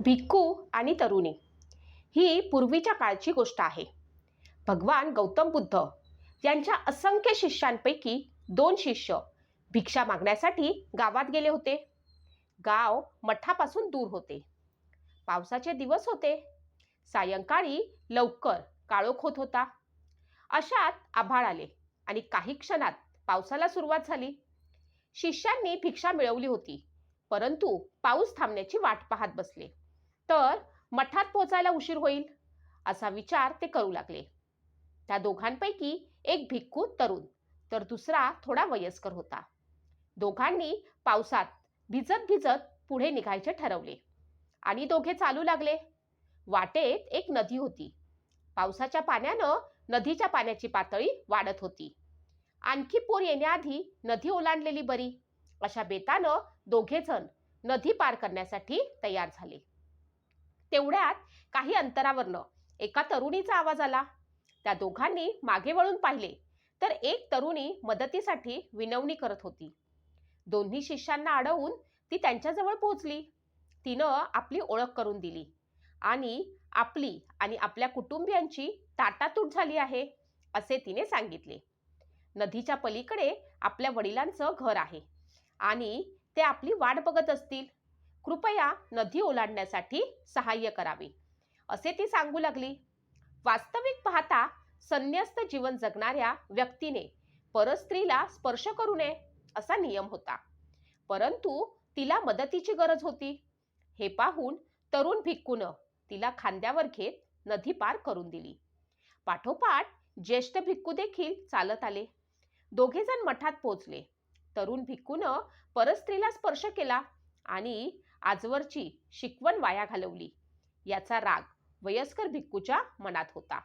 भिक्खू आणि तरुणी. ही पूर्वीच्या काळची गोष्ट आहे. भगवान गौतम बुद्ध यांच्या असंख्य शिष्यांपैकी दोन शिष्य भिक्षा मागण्यासाठी गावात गेले होते. गाव मठापासून दूर होते. पावसाचे दिवस होते. सायंकाळी लवकर काळोख होत होता. अशात आभाळ आले आणि काही क्षणात पावसाला सुरुवात झाली. शिष्यांनी भिक्षा मिळवली होती परंतु पाऊस थांबण्याची वाट पाहत बसले. तर मठात पोचायला उशीर होईल? असा विचार ते करू लागले. त्या दोघांपैकी एक भिक्खू तरुण तर दुसरा थोडा वयस्कर होता. दोघांनी पावसात भिजत भिजत पुढे निघायचे ठरवले आणि दोघे चालू लागले. वाटेत एक नदी होती. पावसाच्या पाण्यानं नदीच्या पाण्याची पातळी वाढत होती. आणखी पूर येण्याआधी नदी ओलांडलेली बरी. अशा बेतानं दोघेजण नदी पार करण्यासाठी तयार झाले. तेवढ्यात काही अंतरावरनं एका तरुणीचा आवाज आला. त्या दोघांनी मागे वळून पाहिले तर एक तरुणी मदतीसाठी विनवणी करत होती. दोन्ही शिष्यांना अडवून ती त्यांच्याजवळ पोहोचली. तिनं आपली ओळख करून दिली आणि आपली आणि आपल्या कुटुंबियांची ताटातूट झाली आहे असे तिने सांगितले. नदीच्या पलीकडे आपल्या वडिलांचं घर आहे आणि ते आपली वाट बघत असतील. कृपया नदी ओलांडण्यासाठी सहाय्य करावे. असे ती सांगू लागली. वास्तविक पाहता संन्यस्त जीवन जगणाऱ्या व्यक्तीने परस्त्रीला स्पर्श करू नये असा नियम होता. परंतु तिला मदतीची गरज होती. हे पाहून तरुण भिक्कून तिला खांद्यावर घेत नदी पार करून दिली. पाठोपाठ ज्येष्ठ भिक्कू देखील चालत आले. दोघेजण मठात पोचले तरुण भिक्कून परस्त्रीला स्पर्श केला. आणि आजवरची शिकवण वाया घालवली. याचा राग वयस्कर भिक्खूच्या मनात होता.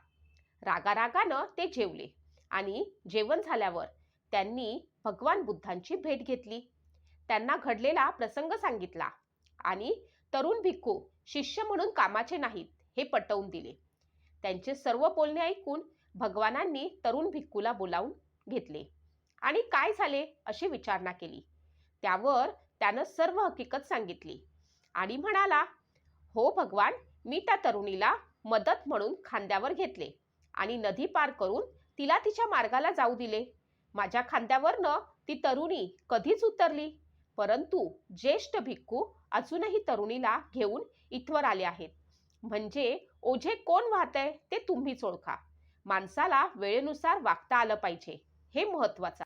रागारागानं ते जेवले आणि जेवण झाल्यावर त्यांनी भगवान बुद्धांची भेट घेतली. त्यांना घडलेला प्रसंग सांगितला आणि तरुण भिक्खू शिष्य म्हणून कामाचे नाहीत हे पटवून दिले. त्यांचे सर्व बोलणे ऐकून भगवानांनी तरुण भिक्खूला बोलावून घेतले. आणि काय झाले अशी विचारणा केली. त्यावर त्यानं सर्व हकीकत सांगितली. आणि म्हणाला हो भगवान मी त्या तरुणीला मदत म्हणून खांद्यावर घेतले आणि नदी पार करून तिला तिच्या मार्गाला जाऊ दिले. माझ्या खांद्यावरनं ती तरुणी कधीच उतरली परंतु ज्येष्ठ भिक्खू अजूनही तरुणीला घेऊन इथवर आले आहेत. म्हणजे ओझे कोण वाहतंय ते तुम्हीच ओळखा माणसाला वेळेनुसार वागता आलं पाहिजे. हे महत्वाचं